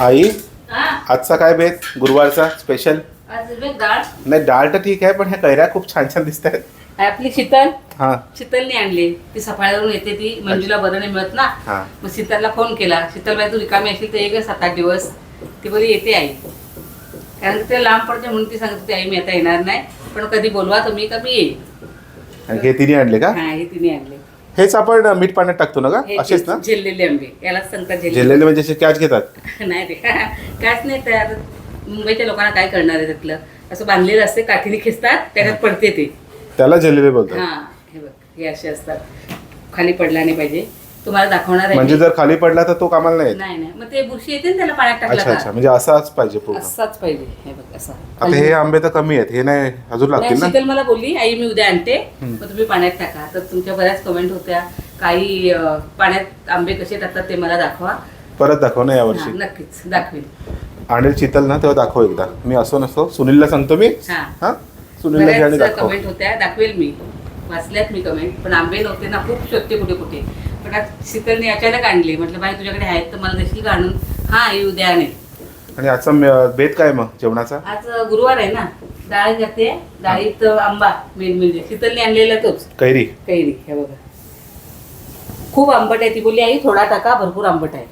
आई आजचा काय बेत गुरुवारचा स्पेशल नाही डाळ तर ठीक आहे पण ह्या कैऱ्या खूप छान छान दिसत आहेत. आहे आपली शीतल. हा. शीतलने आणली. ती सफाळ्यावरून येते ती. मंजूला बरं नाही मिळत ना. हा. मग शीतलला फोन केला. शीतलबाई तू रिकामी असेल तर एक सात आठ दिवस. ती बरी येते आई. कारण ते लांब पडते म्हणून ती सांगत होती आई मी आता येणार नाही. पण कधी बोलवा तुम्ही का मी येईल हे तिने आणले का? हा हे तिने आणले. हेच आपण मीठ पाण्यात टाकतो ना का? हे असेच ना? झेललेले आंबे. यालाच सांगतात झेललेले. म्हणजे असे कॅच घेतात? नाही रे काच नाही तयार मुंबईच्या लोकांना काय करणार आहे त्यातलं? असं बांधलेलं असते काठीने खेचतात त्याच्यात पडते ते. त्याला झेललेले बोलतात. हा हे बघ हे असे असतात. खाली पडला नाही पाहिजे. तुम्हाला दाखवणार आहे म्हणजे मी. जर खाली पडला तर तो कामाला नाही येत. नाही नाही. मग ते बुरशी येते ना त्याला पाण्यात टाकलं अच्छा अच्छा. का म्हणजे असाच पाहिजे पूर्ण. असाच पाहिजे. हे बघ असा. आता हे आंबे तर कमी आहेत. हे नाही अजून नाही, लागतील ना? शीतल मला बोलली आई मी उद्या आणते. मग तुम्ही पाण्यात टाका. तर तुमच्या बऱ्याच कमेंट होत्या. काही अं, पाण्यात आंबे कसे टाकतात ते मला दाखवा. परत दाखव ना हा, यावर्षी नक्कीच. दाखवेल आणेल शीतल ना तेव्हा दाखव एकदा. मी असो नसतो सुनीलला सांगतो मी. हा. हा? सुनीलला घे आणि बऱ्याच दाखव. कमेंट होत्या. दाखवेल मी. वाचल्यात मी कमेंट पण आंबे नव्हते ना खूप शोधते कुठे कुठे. पण आज शीतलने अचानक आणले. म्हटलं बाई तुझ्याकडे आहेत तर मला देशील का आणून हा आई उद्या आणेल आणि आजचा मे- बेत काय मग जेवणाचा? आज गुरुवार आहे ना. डाळ घाते. डाळीत आंबा मेन म्हणजे. शीतलने आणलेला तोच. कैरी. कैरी हे बघा. खूप आंबट आहे ती बोलली आई थोडा टाका भरपूर आंबट आहे.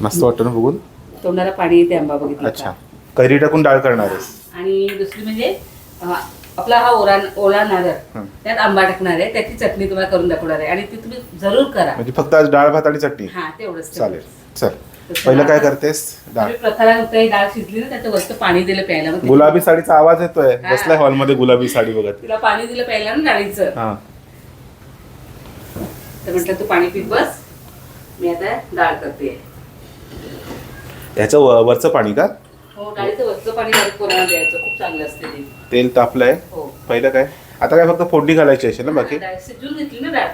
मस्त वाटतं ना बघून? तोंडाला पाणी येते आंबा बघितला अच्छा. कैरी टाकून डाळ करणार आहेस. आणि दुसरी म्हणजे अं, आपला हा ओला ओला नारळ. त्यात आंबा टाकणार आहे त्याची चटणी तुम्हाला करून दाखवणार आहे. आणि ती तुम्ही जरूर करा. म्हणजे फक्त आज डाळ भात आणि चटणी? हा तेवढंच चालेल. चल. पहिलं काय करतेस? डाळ. आम्ही प्रकारा होतं ही डाळ शिजली ना त्याचं वरचं पाणी दिलं प्यायला. मग गुलाबी साडीचा आवाज येतोय. बसलाय हॉलमध्ये गुलाबी साडी बघत. तिला पाणी दिलं प्यायला ना डाळीचं. हा. तर म्हटलं तू पाणी पित बस. मी आता डाळ करते. ह्याचं वरचं पाणी का? हो डाळीचं वरचं पाणी डायरेक्ट कोणाला द्यायचं? खूप चांगलं असते ते. तेल तापलंय. हो. पहिलं काय? आता काय फक्त फोडणी घालायची असेल ना बाकी? डाळ. शिजून घेतली ना डाळ.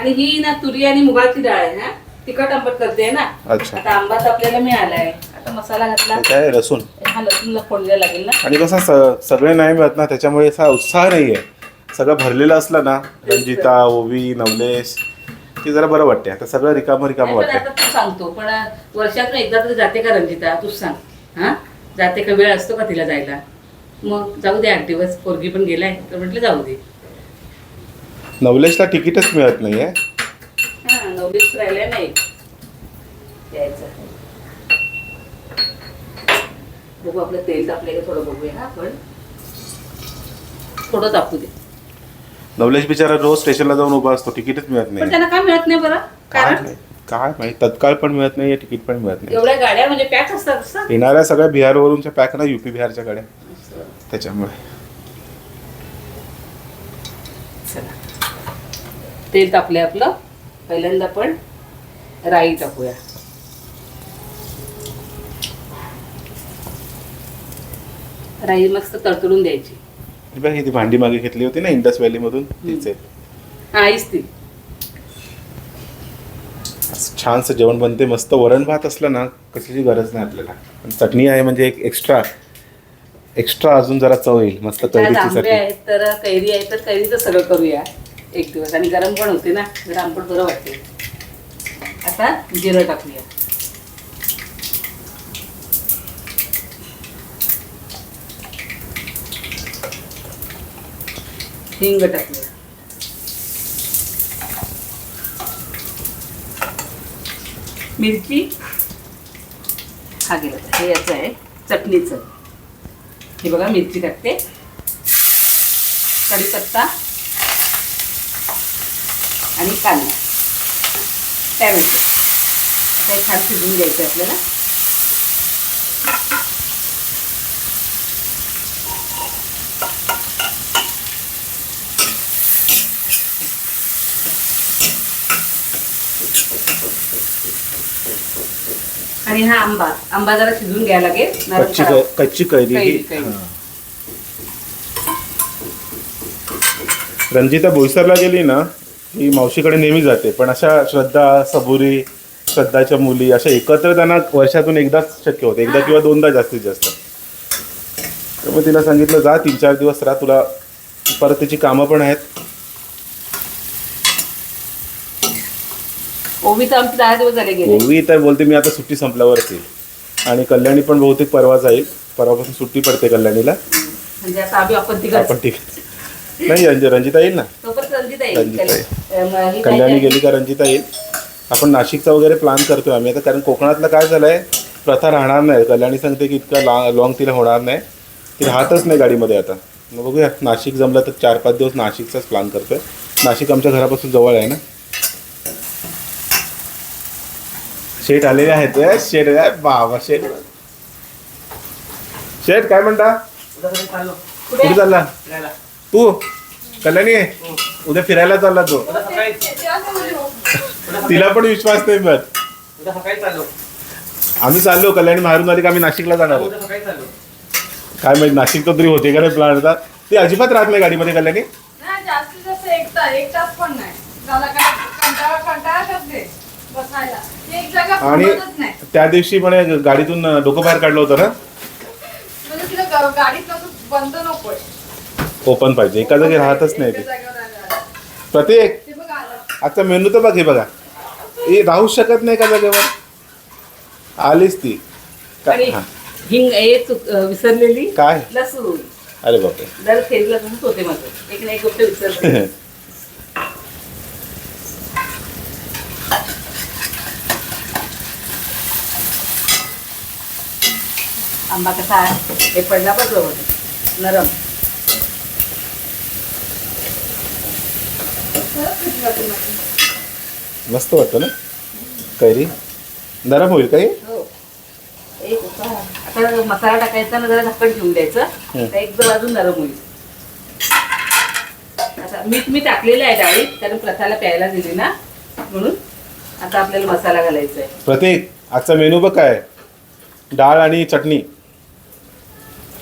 आणि ही ना तुरी आणि मुगाची डाळ आहे ना तिखट आंबट करते ना. अच्छा. आता आंबा तर आपल्याला मिळालाय. आता मसाला घातला. काय लसूण? हा लसूणला लागेल ना. आणि कसं स- सगळे नाही मिळत ना त्याच्यामुळे असा उत्साह नाहीये. सगळं भरलेलं असलं ना रंजिता ओवी नवलेश ते जरा बरं वाटते आता सगळं रिकामं रिकामं नाही, पण वाटतं आता तू सांगतो पण वर्षातून एकदा तरी जाते का रंजिता? तूच सांग. हा? जाते का वेळ असतो का तिला जायला? मग जाऊ दे आठ दिवस पोरगी पण गेलाय तर म्हटलं जाऊ दे. नवलेशला तिकीटच मिळत नाहीये? हा नववीस राहिल्या नाही. यायचं. बघू आपलं तेल तापलंय का थोडं बघूया हा आपण थोडं तापू दे. नवलेश बिचारा रोज स्टेशनला जाऊन उभा असतो तिकीटच मिळत पण नाही त्यांना काय मिळत नाही बरं? काय कारण काय माहीत तत्काळ पण मिळत नाही तिकीट पण मिळत नाही एवढ्या गाड्या म्हणजे पॅक असतात असं येणाऱ्या सगळ्या बिहारवरूनच्या पॅक ना युपी बिहारच्या गाड्या. त्याच्यामुळे. चला. तेल तापलंय आपलं. पहिल्यांदा आपण राई टाकूया. राई मस्त तडतडून द्यायची. बघ, ही ती भांडी मागे घेतली होती ना इंडस व्हॅली मधून तीच. आहे हा आईच ती छानसं जेवण बनते मस्त वरण भात असलं ना कशाची गरज नाही आपल्याला. पण चटणी आहे म्हणजे एक एक्स्ट्रा एक्स्ट्रा अजून जरा चव येईल मस्त आज कैरीची आंबे चटणी. आहेत तर कैरी आहे तर कैरीचं सगळं करूया एक दिवस. आणि गरम पण होते ना जरा आंबट बरं वाटते. आता जिरं टाकूया. हिंग टाकूया. मिरची. हा गेला. हे याचं आहे चटणीचं. हे बघा मिरची टाकते. कढीपत्ता. आणि कांदा. टॅमॅटो. काही छान शिजवून द्यायचं आहे आपल्याला. आणि हा आंबा. आंबा जरा शिजवून घ्यायला लागेल. कच्ची. कै- कच्ची कैरी ही कैरी. हां. रंजिता बोईसरला गेली ना ही मावशीकडे नेहमी जाते. पण अशा श्रद्धा सबुरी श्रद्धाच्या मुली अशा एकत्र त्यांना वर्षातून एकदाच शक्य होते. एकदा किंवा दोनदा जास्तीत जास्त. तर मग तिला सांगितलं जा तीन चार दिवस राहा तुला परत तिची कामं पण आहेत. ओवी तर आमची दहा दिवस झाले गेले. ओवी तर बोलते मी आता सुट्टी संपल्यावरच येईल. आणि कल्याणी पण बहुतेक परवाच येईल परवापासून सुट्टी पडते कल्याणीला. म्हणजे आता आम्ही आपण तिघ आपण ठीक नाही रंज रंजिता येईल ना? तोपर्यंत रंजिता येईल. रंजिता ही कल्याणी काय- गेली का रंजिता येईल? आपण नाशिकचा वगैरे प्लॅन करतोय आम्ही. आता कारण कोकणातलं काय झालंय? प्रथा राहणार नाही. कल्याणी सांगते की इतका ला लॉंग तिला होणार नाही. ती राहतच नाही गाडीमध्ये आता. मग बघूया. नाशिक जमलं तर चार पाच दिवस नाशिकचाच प्लॅन करतोय. नाशिक आमच्या घरापासून जवळ आहे ना? शेठ आलेले आहेत शेठ बाबा शेठ शेठ काय म्हणता? कुठे? चालला? तू? कल्याणी? उद्या फिरायला चालला तो. तिला पण विश्वास नाही बघ. आम्ही चाललो. कल्याणी बाहेरून आली का आम्ही नाशिकला जाणार आहोत. काय माहीत नाशिक तरी होते का नाही प्लॅन आता. ती अजिबात राहत नाही गाडीमध्ये कल्याणी. जास्तीत जास्त एक तास पण नाही. आणि त्या दिवशी म्हणे गाडीतून डोकं बाहेर काढलं होतं ना? म्हणजे तिला ग- गाडीत कसं बंद नकोय. ओपन पाहिजे. एका जागी राहतच नाही ते. प्रत्येक ते बघ आलं. आजचा मेनू तर बघ हे बघा. हे राहूच शकत नाही एका जागेवर? आलीच ती. का-. हिंग विसरलेली काय? लसूण अरे बापरे. होते माझं एक ना एक गोष्ट विसरते. आंबा कसा आहे हे पडला बघ होते. नरम. मस्त वाटतं ना? कैरी? नरम होईल काही? हो. आता मसाला टाकायचा ना जरा झाकण ठेवून द्यायचं. एकदम अजून नरम होईल. आता मीठ मी टाकलेलं आहे डाळीत कारण प्रथाला प्यायला दिली ना म्हणून आता आपल्याला मसाला घालायचा आहे. प्रतीक आजचा मेनू बघ काय? डाळ आणि चटणी.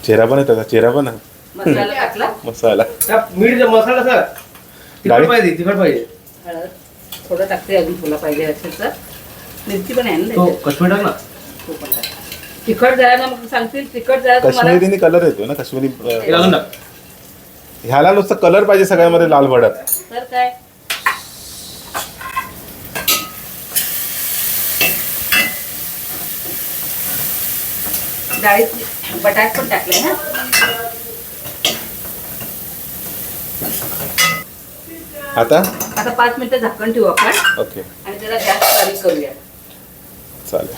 चेहरा पण आहे त्याचा चेहरा पण आहे. मसाला टाकला. मसाला. त्या मीठ मसाला सर डाळी? तिखट पाहिजे तिखट पाहिजे. हळद. थोडं टाकते अजून तुला पाहिजे असेल तर. मिरची पण आहे ना तो त्याच्यात. कश्मीर टाक ना. तो पण टाक. तिखट जरा ना मग सांगतील तिखट जरा तुम्हाला काश्मीरीने कलर येतो ना काश्मीरी हे अं, घालून टाक. ह्याला नुसतं कलर पाहिजे सगळ्यामध्ये लाल भडक तर काय? डाळीत बटाट पण टाकले ना. आता? आता पाच मिनिटं झाकण ठेवू आपण. ओके. आणि जरा गॅस बारीक करूया. चालेल.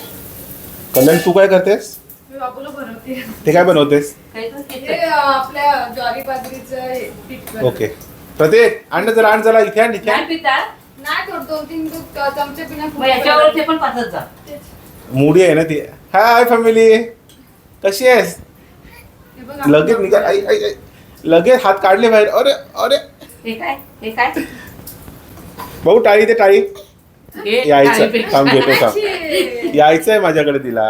कल्याण तू काय करतेस? मी बाबूला बनवते. ते काय बनवतेस? हे ते आपल्या ज्वारी बाजरीचं हे पीठ बनवते. ओके. प्रतीक आण जरा आण जरा इथे आण इथे छान आण. पिता. नाही थोडं दोन तीन दु- चमचे पिण्या मग याच्यावर ते पण पाचच जा. मुडी आहे ना ती. Hi family. कशी आहेस? लगेच निघा. आई आई आई. लगेच हात काढले बाहेर. अरे अरे. हे काय? हे काय? भाऊ टाळी ते टाळी. हे यायचं. थांब घेतो थांब. यायचंय माझ्याकडे तिला.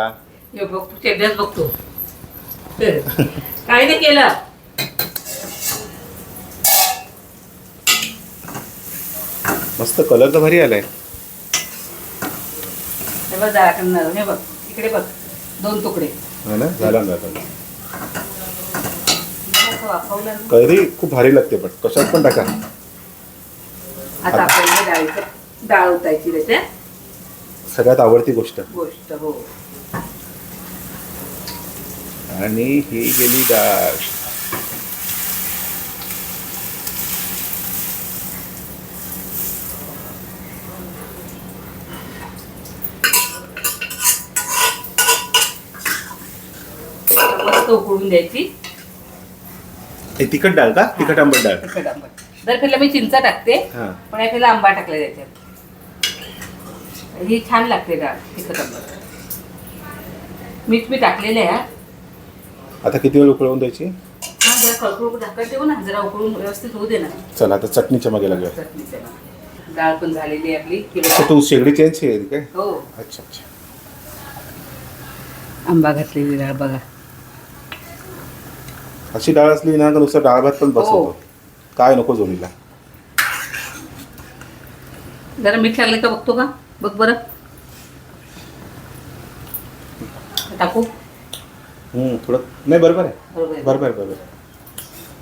हे बघ तू चेड्याच बघतो. काय नाही केलं? मस्त कलर तर भारी आलाय. हे बघ हे बघ. इकडे बघ. दोन तुकडे. हा ना? झाला. कैरी खूप भारी लागते पण कशात पण टाका. आता आपल्याला डाळीचं डाळ ओतायची त्याच्यात. सगळ्यात आवडती गोष्ट. गोष्ट हो. आणि ही गेली डाळ मस्त उकळून द्यायची. हे तिखट डाळ का? तिखट आंबट डाळ. तिखट आंबट. दर फेरला मी चिंचा टाकते हा. पण या फेरला आंबा टाकला त्याच्यात ही छान लागते डाळ तिखट आंबट. मीठ मी टाकलेलं आहे हा. आता किती वेळ उकळवून द्यायची? हा जरा खळखळ झाकण ठेवू ना जरा उकळून व्यवस्थित होऊ दे ना. चला आता चटणीच्या मागे लागूया. चटणीच्या ना. डाळ पण झालेली आहे आपली अच्छा. तू शेगडी चेंज केली काय? हो. अच्छा अच्छा. आंबा घातलेली डाळ बघा. अशी डाळ असली ना तर नुसतं डाळ भात पण बसवतो हो. काय नको जोडीला. जरा मीठ लागले का बघतो का? बघ बरं. टाकू? हम्म थोडं नाही बरोबर आहे. बरोबर आहे. बरोबर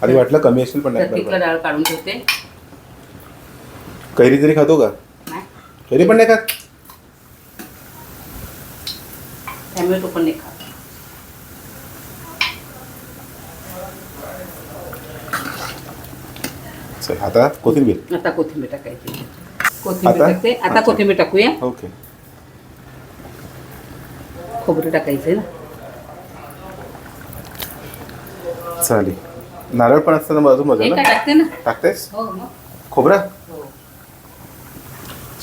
आधी वाटलं कमी असेल पण नाही डाळ काढून ठेवते. कैरी तरी खातो का? कैरी पण नाही खात? टॅमॅटो पण नाही खात. आता कोथिंबीर. आता कोथिंबीर टाकायची. कोथिंबीर आता? टाकते. आता अच्छा. कोथिंबीर टाकूया. ओके. खोबरं टाकायचं. ना चालेल. नारळ पण असतं ना बाजूमध्ये हे ना? टाकते ना? टाकतेस? हो मग. खोबरं? हो.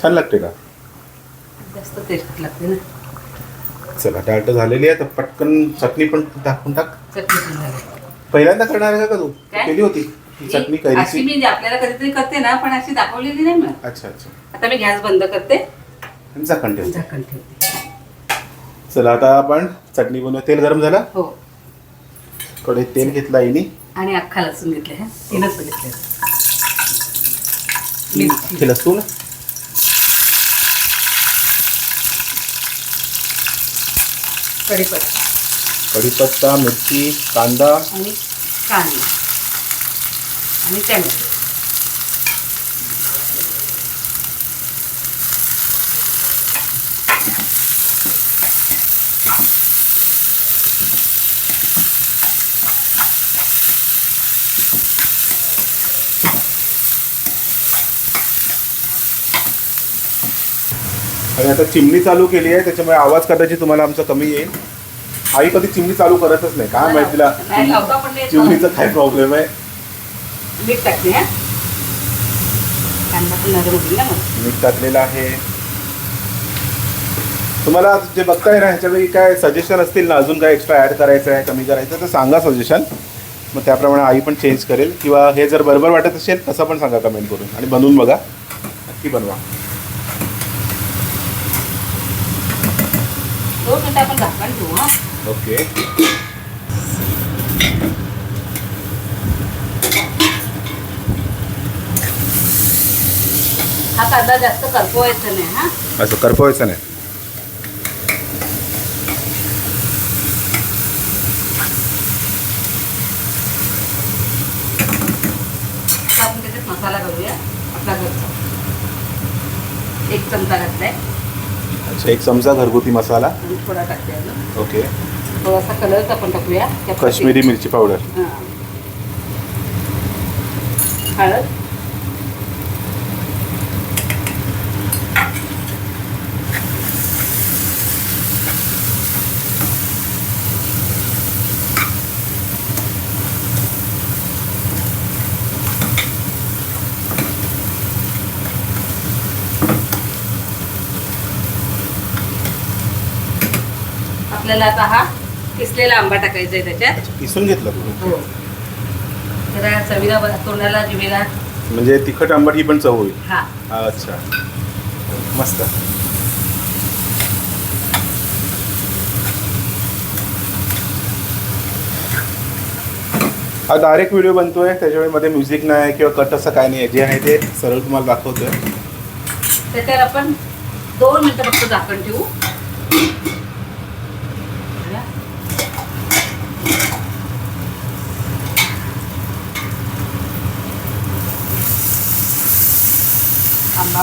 छान लागते का? जास्त टेस्ट लागते ना. चला डाळ तर झालेली आहे तर पटकन चटणी पण टाकून टाक. चटणी पण झाली. पहिल्यांदा करणार आहे का तू? काय? केली होती. चटणी ही- अशी कैरीची मी आपल्याला कधीतरी करते ना पण अशी दाखवलेली नाही मग अच्छा अच्छा. आता मी गॅस बंद करते. आणि झाकण ठेव झाकण ठेवते. चला आता आपण चटणी बनवूया. तेल गरम झालं? हो. कडे तेल घेतलं आईनी. आणि अख्खा लसूण घेतले हा? तीनच घेतले मिरची. हे लसूण. कढीपत्ता. कढीपत्ता मिरची कांदा. आणि कांदा. आणि टॅमॅटो आणि आता चिमणी चालू केली आहे त्याच्यामुळे आवाज कदाचित तुम्हाला आमचा कमी येईल. आई कधी चिमणी चालू करतच नाही काय माहिती नाही, लावता पण तिला नाही. चिमणीचा काय प्रॉब्लेम आहे? मीठ टाकते हा? कांदा पण नरम होईल ना मग. मीठ टाकलेलं आहे. तुम्हाला जे बघताय ना ह्याच्यापैकी काय सजेशन असतील ना? अजून काय एक्स्ट्रा ॲड करायचं आहे कमी करायचं आहे, तर सांगा सजेशन मग त्याप्रमाणे आई पण चेंज करेल. किंवा हे जर बरोबर वाटत असेल तसं पण सांगा कमेंट करून. आणि बनवून बघा. नक्की बनवा. दोन मिनिटं आपण झाकण ठेवू हा. ओके हा कांदा जास्त करपवायचा नाही हा? असं करपवायचं नाही. आपण त्याच्यात मसाला घालूया आपला घरचा. एक चमचा घातलाय. अच्छा एक चमचा घरगुती मसाला. आणि थोडा टाकते अजून ओके. थोडासा कलरचा पण टाकूया. त्या काश्मीरी मिरची पावडर. हां. हळद. आपल्याला आता हा किसलेला आंबा टाकायचा आहे त्याच्यात. किसून घेतलं हो. जरा चवीला तोंडाला जिभेला. म्हणजे तिखट आंबट ही पण चव होईल. हा. अच्छा. मस्त. हा डायरेक्ट व्हिडिओ बनतोय. त्याच्यामुळे मध्ये म्युझिक नाही किंवा कट असं काय नाही. जे आहे ते सरळ तुम्हाला दाखवतोय. त्याच्यावर आपण दोन मिनिटं फक्त झाकण ठेवू.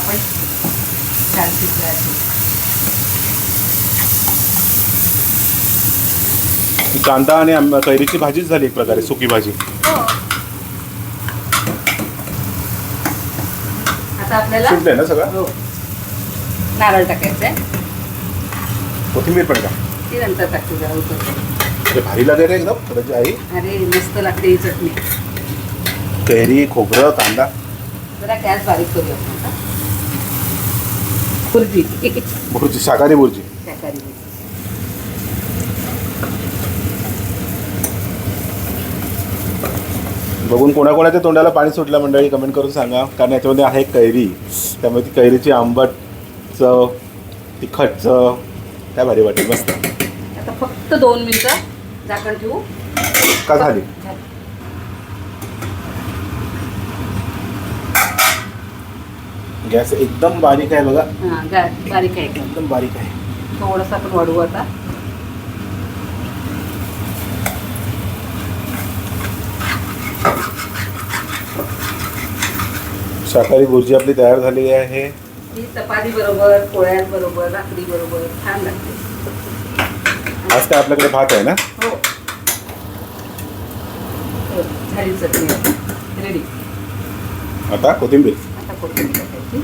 पण छान शिजला असेल ही कांदा आणि कैरीची भाजीच झाली एक प्रकारे सुकी भाजी. हो. आता आपल्याला सुटलंय ना सगळं? हो. नारळ टाकायचं आहे कोथिंबीर पण का ती नंतर टाकते जरा उकळते म्हणजे भारी लागेल रे एकदम खरंच आई. अरे मस्त लागते ही चटणी. कैरी खोबरं कांदा. जरा गॅस बारीक करूया आपण शाकाहारी बुर्जी. शाकाहारी बघून कोणाकोणाच्या तोंडाला पाणी सुटलं मंडळी कमेंट करून सांगा. कारण याच्यामध्ये आहे कैरी. त्यामुळे ती कैरीची आंबट चव तिखट चव काय भारी वाटेल. मस्त. आता फक्त दोन मिनिटं झाकण ठेवू. का झाली. गॅस एकदम बारीक आहे बघा. हां बारीक आहे एकदम. एकदम बारीक आहे. थोडंसं आपण वाढवू आता. शाकाहारी बुर्जी आपली तयार झालेली आहे. ही चपाती बरोबर पोळ्यांबरोबर राखडी बरोबर छान लागते. आज काय आपल्याकडे भात आहे ना? हो. हो, झाली चटणी रेडी आता कोथिंबीर. टाकायची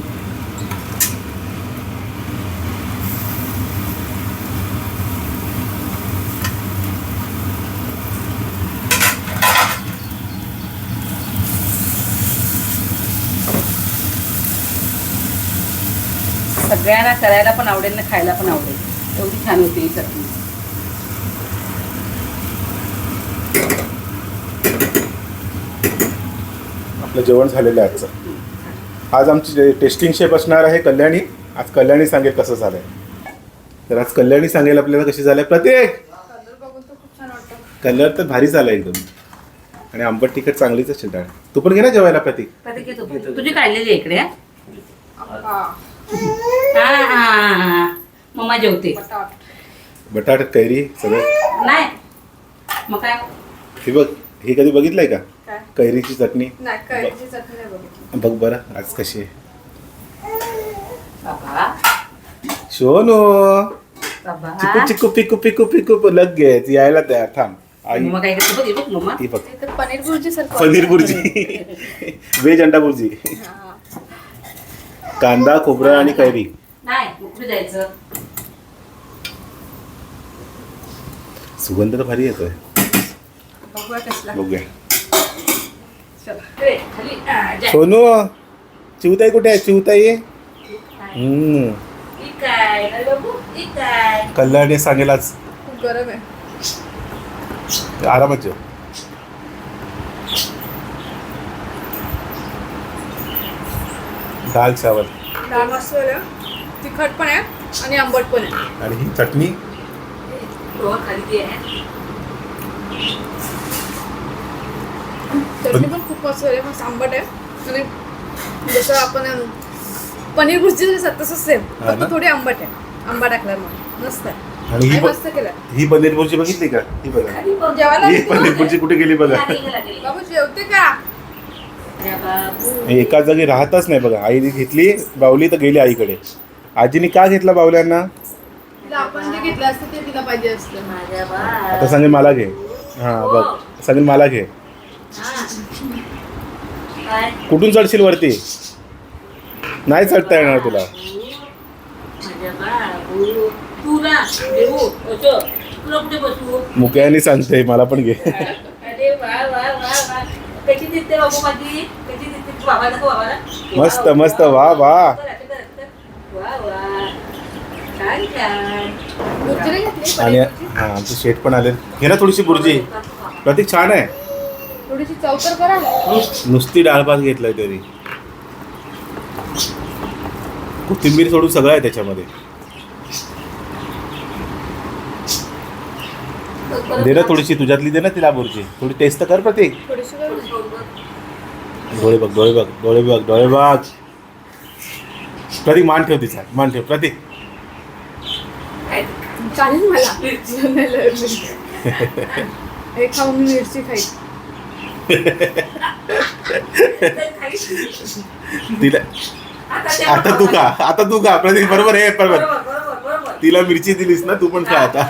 सगळ्यांना करायला पण आवडेल ना खायला पण आवडेल. एवढी छान होती ही चटणी. आपलं जेवण झालेलं आहे आजचं. आज आमची टेस्टिंग शेप असणार आहे कल्याणी. आज कल्याणी सांगेल कसं झालंय. तर आज कल्याणी सांगेल आपल्याला कशी झालंय. प्रत्येक कलर बघून तर खूप छान वाटतं कलर तर भारी झाला एकदम. आणि आंबट तिखट चांगलीच आहे डाळ. तू पण घे ना जेवायला प्रतीक. तुझी काढलेली आहे इकडे हा? हा हा, हा हा. मम्मा जेवते. बटाट. बटाट कैरी सगळं. नाही. मग काय? हे बघ हे कधी बघितलंय का? काय? कैरीची चटणी? नाही कैरीची चटणी नाही बघितली. बघ बरं आज कशी आहे. बाबा. बाबा. चिकू चिकू पिकू पिकू पिकू लगेच यायला तयार थांब. आई. मम्मा काय करते बघ हे बघ मम्मा. ही बघ. ते तर पनीर भुर्जी सारखं पनीर बुर्जी व्हेज अंडा बुर्जी हा. कांदा खोबरं आणि कैरी. नाही कुठे जायचं? सुगंध तर भारी येतोय. बघूया कसला. सोनू चिवताई कुठे आहे? चिवताई? कल्याणी सांगेल आज. खूप गरम आहे. आरामात जेव दाल चावल. आहे तिखट पण आहे आणि आंबट पण आहे. आणि ही चटणी? हो, खाली ती आहे चटणी पण खूप मस्त आहे मस्त आंबट आहे आणि जसं आपण पनीर भुर्जी असतात तसंच सेम हा? फक्त थोडी आंबट आहे. आंबा टाकल्यामुळे मस्त आहे. आणि ही मस्त केलं. ही पनीर बुर्जी बघितली का? ही बघा. ही पनीर ना? बुर्जी कुठे गेली बघा. बाबू जेवते का. एका जागी राहतच नाही बघा. आईने घेतली बावली तर गेली आईकडे. आजीने का घेतला बावल्यांना? तिला आपण जे घेतलं असतं ते तिला पाहिजे असतं. माझ्या बा. आता सांगेल मला घे. हा बघ. सांगेल मला घे. हा. कुठून चढशील वरती? नाही चढता येणार तुला. मुक्यानी सांगते मला पण घे. मस्त, मस्त, वा, वा. आणि? हा आमचे शेट पण आले घे ना थोडीशी बुर्जी. प्रतीक छान आहे. थोडीशी चौतर करा. नुसती डाळ भात घेतलाय तरी. कोथिंबीर सोडून सगळं आहे त्याच्यामध्ये. दे ना थोडीशी तुझ्यातली दे ना तिला बुर्जी. थोडी टेस्ट तर कर प्रतीक डोळे बघ डोळे बघ डोळे बघ डोळे बघ. प्रतीक मान ठेव तिचा. मान ठेव प्रतीक. चालेल मला. खाऊन मिरची खाईल. तिला आता तू का आता तू का प्रतीक बरोबर आहे बरोबर. तिला मिरची दिलीस ना तू पण खा आता.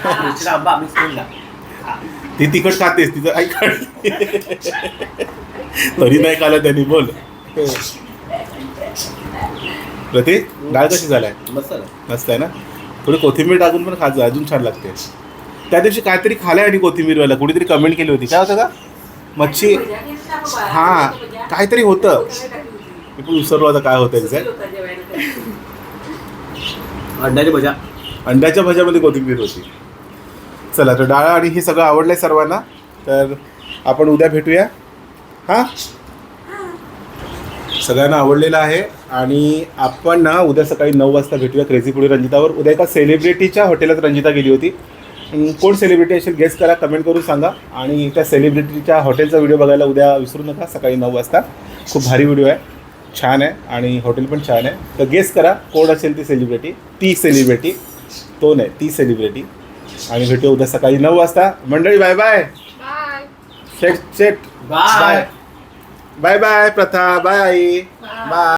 ती तिखट खातेस तिचं आई काढ तरी नाही खाल्लं त्यांनी बोल. प्रतीक डाळ कशी झालाय? मस्त झालं. मस्त आहे ना? थोडी कोथिंबीर टाकून पण खात जा अजून छान लागते. त्या दिवशी काहीतरी खाल्लंय आणि कोथिंबीरवाला कुणीतरी कमेंट केली होती. काय होतं का? मच्छी हा काहीतरी होतं. मी पण विसरलो आता काय होतं एक्झॅक्ट अंड्याची भजा. अंड्याच्या भाज्यामध्ये कोथिंबीर होती. चला तर डाळ आणि हे सगळं आवडलंय सर्वांना तर आपण उद्या भेटूया. हां? सगळ्यांना आवडलेलं आहे. आणि आपण ना उद्या सकाळी नऊ वाजता भेटूया क्रेझी पुढे रंजितावर. उद्या एका सेलिब्रिटीच्या हॉटेलात रंजिता गेली होती. कोण सेलिब्रिटी असेल गेस करा कमेंट करून सांगा. आणि त्या सेलिब्रिटीच्या हॉटेलचा व्हिडिओ बघायला उद्या विसरू नका सकाळी नऊ वाजता. खूप भारी व्हिडिओ आहे. छान आहे आणि हॉटेल पण छान आहे. तर गेस करा कोण असेल ती सेलिब्रिटी ती सेलिब्रिटी तो नाही ती सेलिब्रिटी आणि भेटूया उद्या सकाळी नऊ वाजता. मंडळी बाय बाय बाय शेट शेट bye bye bye Pratha. Bye आई. बाय